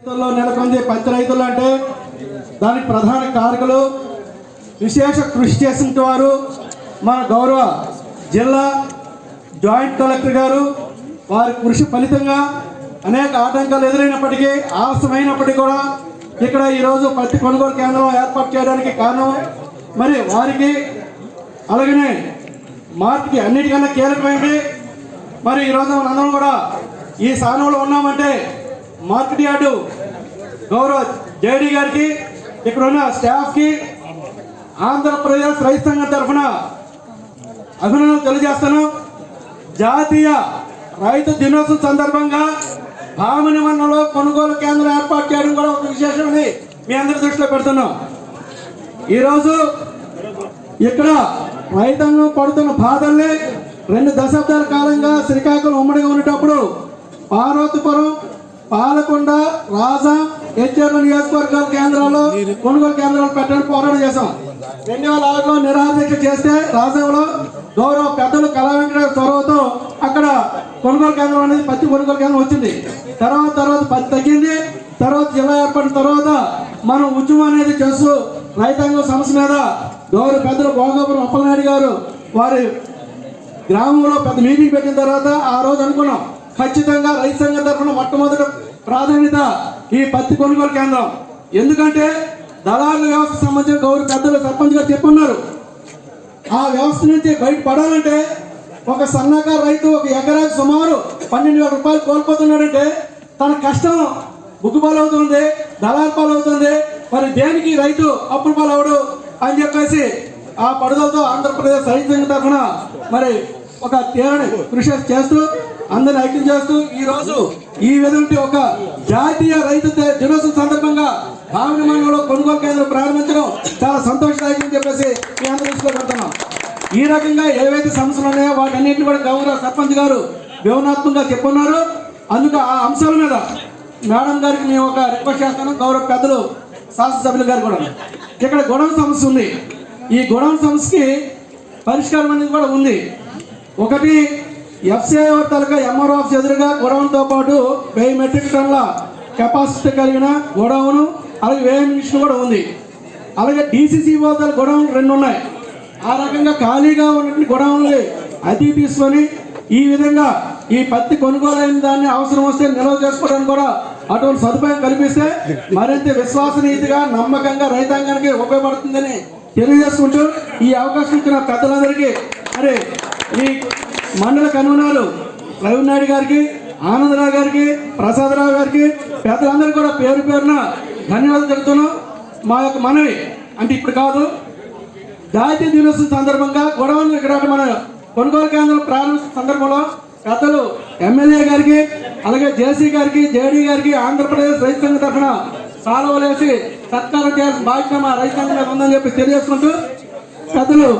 రైతుల్లో నెలకొంది పత్తి రైతులు అంటే దానికి ప్రధాన కారకులు విశేష కృషి చేసిన వారు మన గౌరవ జిల్లా జాయింట్ కలెక్టర్ గారు. వారి కృషి ఫలితంగా అనేక ఆటంకాలు ఎదురైనప్పటికీ ఆలస్యమైనప్పటికీ కూడా ఇక్కడ ఈరోజు పత్తి కొనుగోలు కేంద్రం ఏర్పాటు చేయడానికి కారణం మరి వారికి అలాగనే మార్పుకి అన్నిటికన్నా కీలకమైంది మరి ఈరోజు మనందరం కూడా ఈ స్థానంలో ఉన్నామంటే మార్కెట్ యార్డు. గౌరవ జేడీ గారికి ఇక్కడ ఉన్న స్టాఫ్కి ఆంధ్రప్రదేశ్ రైతు సంఘం తరఫున అభినందనలు తెలియజేస్తాను. జాతీయ రైతు దినోత్సవం సందర్భంగా భామని మండలంలో కొనుగోలు కేంద్రం ఏర్పాటు చేయడం కూడా ఒక విశేషమని మీ అందరి దృష్టిలో పెడుతున్నాం. ఈరోజు ఇక్కడ రైతాంగం పడుతున్న బాధల్ని రెండు దశాబ్దాల కాలంగా శ్రీకాకుళం ఉమ్మడిగా ఉండేటప్పుడు పార్వతీపురం పాలకొండ రాజా హెచ్ఆర్ల నియోజకవర్గాల కేంద్రాల్లో కొనుగోలు కేంద్రాలు పెట్టడానికి పోరాటం చేశాం. ఆరులో నిరాదీక్ష చేస్తే రాజంలో గౌరవ పెద్దలు కళా వెంకట చొరవతో అక్కడ కొనుగోలు కేంద్రం అనేది పత్తి కొనుగోలు కేంద్రం వచ్చింది. తర్వాత తర్వాత పత్తి తగ్గింది. తర్వాత జిల్లా ఏర్పడిన తర్వాత మనం ఉద్యమం అనేది చేస్తూ రైతాంగం సమస్య మీద గౌరవ పెద్దలు భోగాపురం అప్పలనాయుడు గారు వారి గ్రామంలో పెద్ద మీటింగ్ పెట్టిన తర్వాత ఆ రోజు అనుకున్నాం. ఖచ్చితంగా రైతు సంఘం తరఫున మొట్టమొదటి ప్రాధాన్యత ఈ పత్తి కొనుగోలు కేంద్రం. ఎందుకంటే దళారుల వ్యవస్థ సంబంధించిన గౌరవ పెద్దలు సర్పంచ్ గారు చెప్పున్నారు. ఆ వ్యవస్థ నుంచి బయటపడాలంటే ఒక సన్నకారు రైతు ఒక ఎకరాకి సుమారు పన్నెండు వేల రూపాయలు కోల్పోతున్నాడంటే తన కష్టం ముగ్గుపాలవుతుంది దళారు పాలవుతుంది. మరి దేనికి రైతు అప్పుల పాలవడు అని చెప్పేసి ఆ పడుదలతో ఆంధ్రప్రదేశ్ రైతు సంఘం తరఫున మరి ఒక తీరని కృషి చేస్తూ అందరిని ఐక్యం చేస్తూ ఈ రోజు ఈ విధంగా ఒక జాతీయ రైతు దినోత్సవం సందర్భంగా భావన మండలంలో కొనుగోలు కేంద్రం ప్రారంభించడం చాలా సంతోషదాయకం అని చెప్పేసి మీ అందరూ తీసుకోబడుతున్నాం ఈ రకంగా ఏవైతే సమస్యలు ఉన్నాయో వాటన్నింటిని కూడా గౌరవ సర్పంచ్ గారు వివరణాత్మకంగా చెప్పున్నారు అందుకు ఆ అంశాల మీద మేడం గారికి మేము ఒక రిక్వెస్ట్ చేస్తాను గౌరవ పెద్దలు శాసనసభ్యులు గారు కూడా. ఇక్కడ గొడవ సమస్య ఉంది. ఈ గొడవ సమస్యకి పరిష్కారం అనేది కూడా ఉంది. ఒకటి ఎఫ్సిఐ తాలూకా ఎంఆర్ఓఫ్ ఎదురుగా గొడవలతో పాటు వెయ్యి మెట్రిక్ టన్ల కెపాసిటీ కలిగిన గొడవను అలాగే వేయ మిషన్ కూడా ఉంది. అలాగే డీసీసీ వద్ద గొడవలు రెండు ఉన్నాయి. ఆ రకంగా ఖాళీగా ఉన్నటువంటి గొడవల్ని అతి తీసుకొని ఈ విధంగా ఈ పత్తి కొనుగోలైన దాన్ని అవసరం వస్తే నిల్వ చేసుకోవడానికి కూడా అటువంటి సదుపాయం కల్పిస్తే మరింత విశ్వాసనీయతగా నమ్మకంగా రైతాంగానికి ఉపయోగపడుతుందని తెలియజేసుకుంటూ ఈ అవకాశం ఇచ్చిన పెద్దలందరికీ మరి ఈ మండల కన్వీనర్లు రవి నాయుడు గారికి ఆనందరావు గారికి ప్రసాదరావు గారికి పెద్దలందరూ కూడా పేరు పేరున ధన్యవాదాలు తెలుపుతున్నాం. మా యొక్క మనవి అంటే ఇప్పుడు కాదు జాతీయ దినోత్సవం సందర్భంగా గొడవలు ఇక్కడ మన కొనుగోలు కేంద్రం ప్రారంభించిన సందర్భంలో పెద్దలు ఎమ్మెల్యే గారికి అలాగే జేసీ గారికి జేడీ గారికి ఆంధ్రప్రదేశ్ రైతు సంఘ తరఫున సాలవలేసి సత్కారం చేయాల్సిన బాధ్యత మా రైతు సంఘం మీద ఉందని చెప్పి తెలియజేసుకుంటూ పెద్దలు